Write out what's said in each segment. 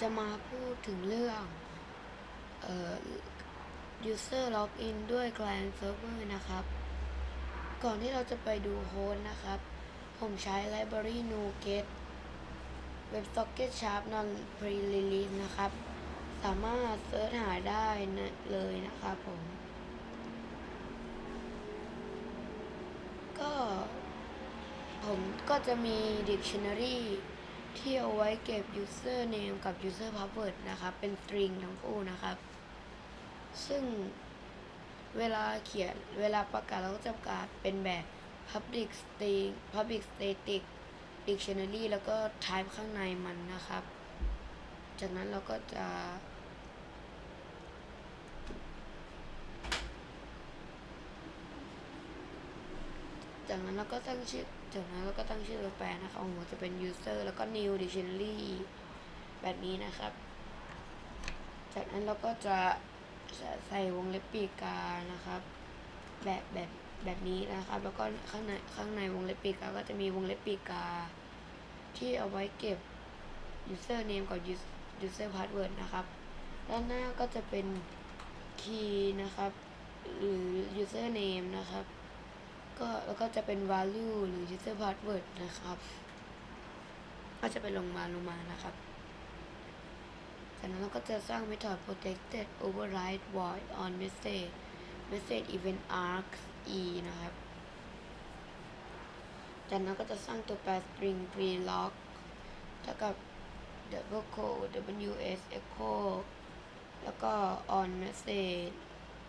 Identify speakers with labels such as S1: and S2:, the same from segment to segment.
S1: จะมาพูดถึงเรื่องเอ่อ user login ด้วย client server นะครับ ก่อนที่เราจะไปดูโฮสต์นะครับ ผมใช้ library NuGet WebSocket Sharp Non Pre-release นะครับ สามารถเซิร์ชหาได้เลยนะครับผม ก็ ผมก็จะมี dictionary ที่เอาไว้เก็บ user name กับ user password นะครับ เป็น string ทั้งคู่นะครับ ซึ่งเวลาเขียนเวลาประกาศเราก็จะประกาศเป็นแบบ public string public static dictionary แล้วก็ type ข้างในมันนะครับ จากนั้นเราก็จะ จากนั้นเราก็ตั้งชื่อ จากนั้นเราก็ตั้งชื่อตัวแปรนะครับของผมจะเป็น user แล้วก็ new dictionary แบบนี้นะครับ จากนั้นเราก็จะใส่วงเล็บปีกานะครับ แบบแบบแบบนี้นะครับ แล้วก็ข้างในข้างในวงเล็บปีกา ก็จะมีวงเล็บปีกา ที่เอาไว้เก็บ user name กับ user password นะครับ ด้านหน้าก็จะเป็น key นะครับ หรือ user name นะครับ ก็แล้วก็จะเป็น value หรือ user password นะครับ ก็จะเป็นลงมาลงมานะครับ จากนั้นเราก็จะสร้าง method protected override void on message message event args e นะครับ จากนั้นก็จะสร้างตัวแปร string prelog เท่ากับ double quote ws echo แล้วก็ on message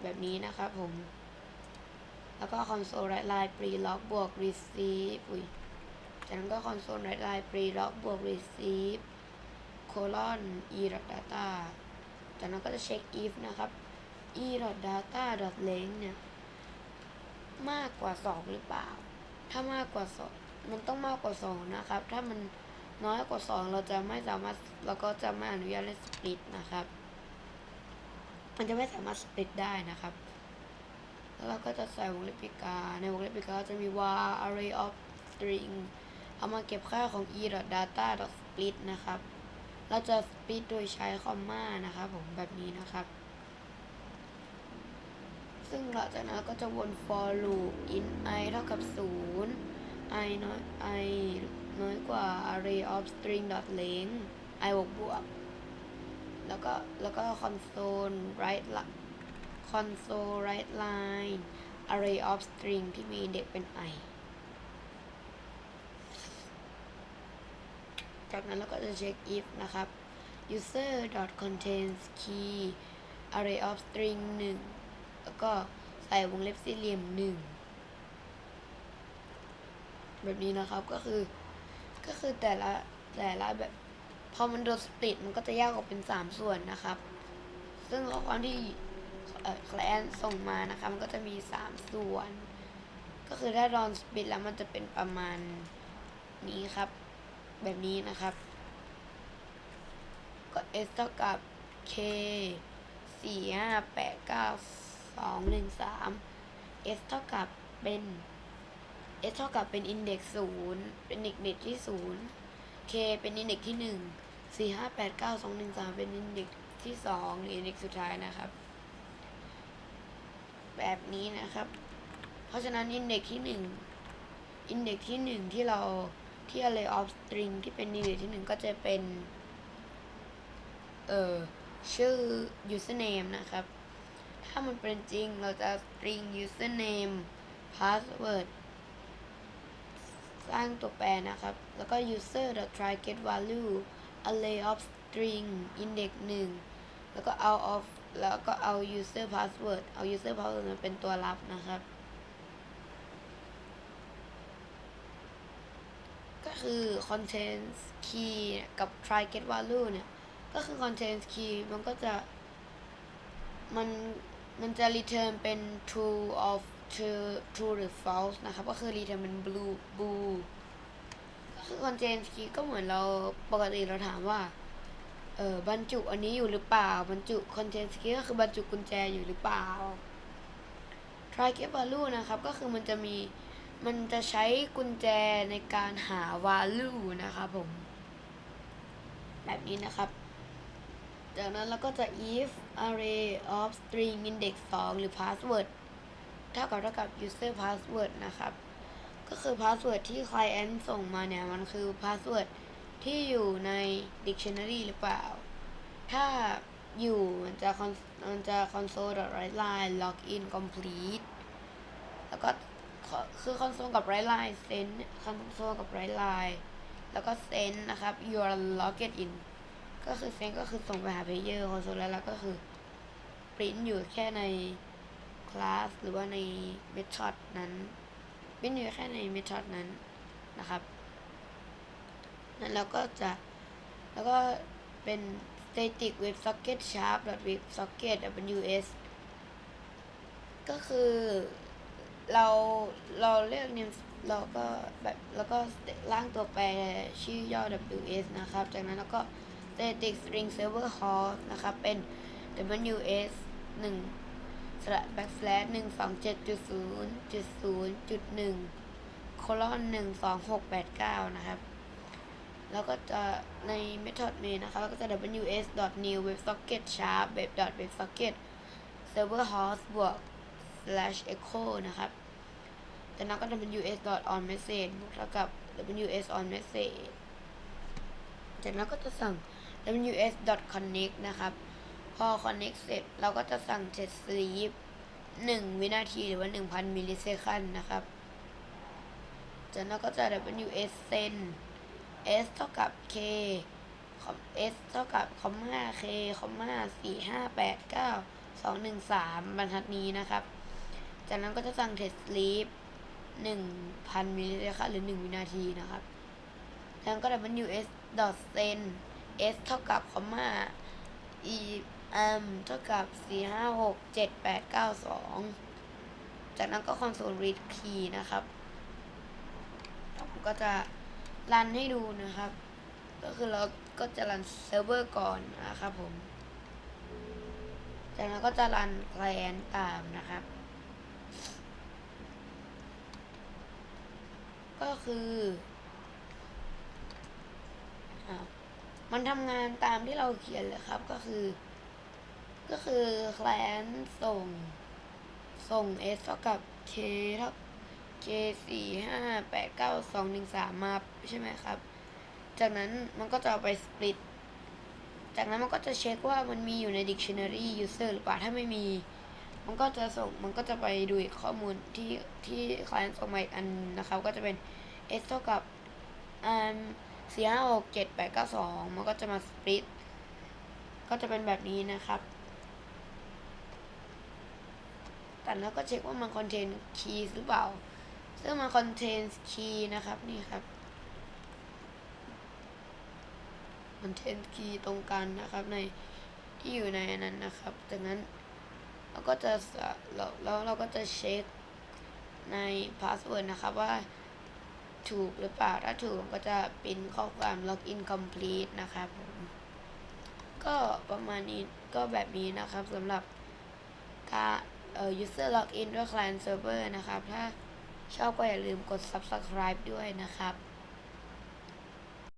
S1: แบบนี้นะครับผม แล้วก็ console write line prelog บวก receive อุ้ยจากนั้นก็ console write line prelog บวก receive colon e data จากนั้นก็จะเช็ค if นะครับ e data length เนี่ย มากกว่า 2 หรือเปล่า ถ้ามากกว่า 2 มันต้องมากกว่า 2 นะครับ ถ้ามันน้อยกว่า 2 เราจะไม่สามารถเราก็จะไม่อนุญาตให้สปลิตนะครับ มันจะไม่สามารถสปลิตได้นะครับ แล้วเราก็จะใส่วงเล็บปีกา ในวงเล็บปีกาจะมี var array of string เอามาเก็บค่าของ e data split นะครับ เราจะสปลิตโดยใช้คอมมานะครับผมแบบนี้นะครับ ซึ่งหลังจากนั้นก็จะวน for loop in i เท่ากับ 0 i น้อย i น้อยกว่า array of string dot length i บวกบวก แล้วก็ แล้วก็ console write console write line array of string ที่มีเด็กเป็น i จากนั้นเราก็จะเช็ค if นะครับ user dot contains key array of string 1 แล้วก็ใส่วงเล็บสี่เหลี่ยม 1 แบบนี้นะครับก็คือ ก็คือแต่ละแต่ละแบบ พอมันโดนสปลิตมันก็จะแยกออกเป็น 3 ส่วนนะครับ ซึ่งข้อความที่ แคลนส่งมานะคะ มันก็จะมี 3 ส่วน ก็คือถ้าโดนสปลิตแล้วมันจะเป็นประมาณนี้ครับ แบบนี้นะครับ ก็ s เท่ากับ k สี่ห้าแปดเก้าสองหนึ่งสาม s เท่ากับเป็น s เท่ากับเป็นอินเด็กซ์ศูนย์เป็นอินเด็กซ์ที่ศูนย์ k เป็นอินเด็กซ์ที่หนึ่งสี่ห้าแปดเก้าสองหนึ่งสามเป็นอินเด็กซ์ที่สองอินเด็กซ์สุดท้ายนะครับ แบบนี้นะครับ เพราะฉะนั้นอินเด็กซ์ที่หนึ่งอินเด็กซ์ที่หนึ่งที่เราที่ array of string ที่เป็นอินเด็กซ์ที่หนึ่งก็จะเป็น เอ่อ ชื่อ username นะครับ ถ้ามันเป็นจริงเราจะ string username password สร้างตัวแปรนะครับ แล้วก็ user try get value array of string index 1 แล้วก็ out of แล้วก็เอา user password เอา user password มาเป็นตัวรับนะครับ ก็คือ contains key กับ try get value เนี่ย ก็คือ contains key มันก็จะมันมันจะ return เป็น true of true true หรือ false นะครับ ก็คือ return เป็น blue blue ก็คือ contains key ก็เหมือนเราปกติเราถามว่า เออบรรจุอันนี้อยู่หรือเปล่า บรรจุ contains key ก็คือบรรจุกุญแจอยู่หรือเปล่า try get value นะครับ ก็คือมันจะมีมันจะใช้กุญแจในการหา value นะครับผม แบบนี้นะครับ จากนั้นเราก็จะ if array of string index 2 หรือ password เท่ากับเท่ากับ user password นะครับ ก็คือ password ที่ client ส่งมาเนี่ย มันคือ password ที่อยู่ใน dictionary หรือเปล่า ถ้าอยู่มันจะมันจะ console write line login complete แล้วก็คือ console กับ write line send console กับ write line แล้วก็ send นะครับ you are logged in ก็คือ send ก็คือส่งไปหา player console แล้วก็คือ print อยู่แค่ใน class หรือว่าใน method นั้น print อยู่แค่ใน method นั้นนะครับ นั้นเราก็จะ แล้วก็เป็น static websocket sharp websocket ws ก็คือเราเราเลือก name เราก็แบบแล้วก็ร่างตัวแปรชื่อย่อ ws นะครับ จากนั้นเราก็ static string server host นะครับ เป็น ws 1สระ backslash 1 2 7จุด0จุด0จุด1 colon 1 2 6 8 9 นะครับ แล้วก็จะใน method main นะครับแล้วก็จะ ws new websocket sharp web websocket server host บวก slash echo นะครับจากนั้นก็ ws on message เท่ากับ ws on message จากนั้นก็จะสั่ง ws connect นะครับ พอ connect เสร็จเราก็จะสั่ง set sleep 1 วินาทีหรือว่า 1,000 มิลลิเซคันนะครับ จากนั้นก็จะ ws send s เท่ากับ k s เท่ากับคอมมา k คอมมาสี่ห้าแปดเก้าสองหนึ่งสามบรรทัดนี้นะครับ จากนั้นก็จะสั่ง test sleep หนึ่งพันมิลลิเซคันหรือหนึ่งวินาทีนะครับจากนั้นก็ ws dot send s เท่ากับคอมมา e m เท่ากับสี่ห้าหกเจ็ดแปดเก้าสองจากนั้นก็ console read key นะครับผมก็จะ รันให้ดูนะครับ ก็คือเราก็จะรันเซิร์ฟเวอร์ก่อนนะครับผม จากนั้นก็จะรันแคลนตามนะครับ ก็คืออมันทำงานตามที่เราเขียนเลยครับ ก็คือ ก็คือแคลนส่ง ส่ง s เท่ากับ k เท่า k สี่ห้าแปดเก้าสองหนึ่งสามมาใช่ไหมครับ จากนั้นมันก็จะเอาไปสปลิตจากนั้นมันก็จะเช็คว่ามันมีอยู่ใน dictionary user หรือเปล่าถ้าไม่มี มันก็จะส่งมันก็จะไปดูอีกข้อมูลที่ที่คลายส่งมาอีกอันนะครับ ก็จะเป็น s เท่ากับอันสี่ห้าหกเจ็ดแปดเก้าสองมันก็จะมาสปลิตก็จะเป็นแบบนี้นะครับแต่แล้วก็เช็คว่ามัน contain keys หรือเปล่า ซึ่งมัน contains key นะครับนี่ครับมัน contains key ตรงกันนะครับในที่อยู่ในนั้นนะครับ จากนั้นเราก็จะเราแล้วเราก็จะเช็คใน password นะครับว่าถูกหรือเปล่า ถ้าถูกก็จะเป็นข้อความ login complete นะครับผมก็ประมาณนี้ก็แบบนี้นะครับสำหรับการเอ่อ user login ด้วย client server นะครับ ถ้า ชอบก็อย่าลืมกด subscribe ด้วยนะครับ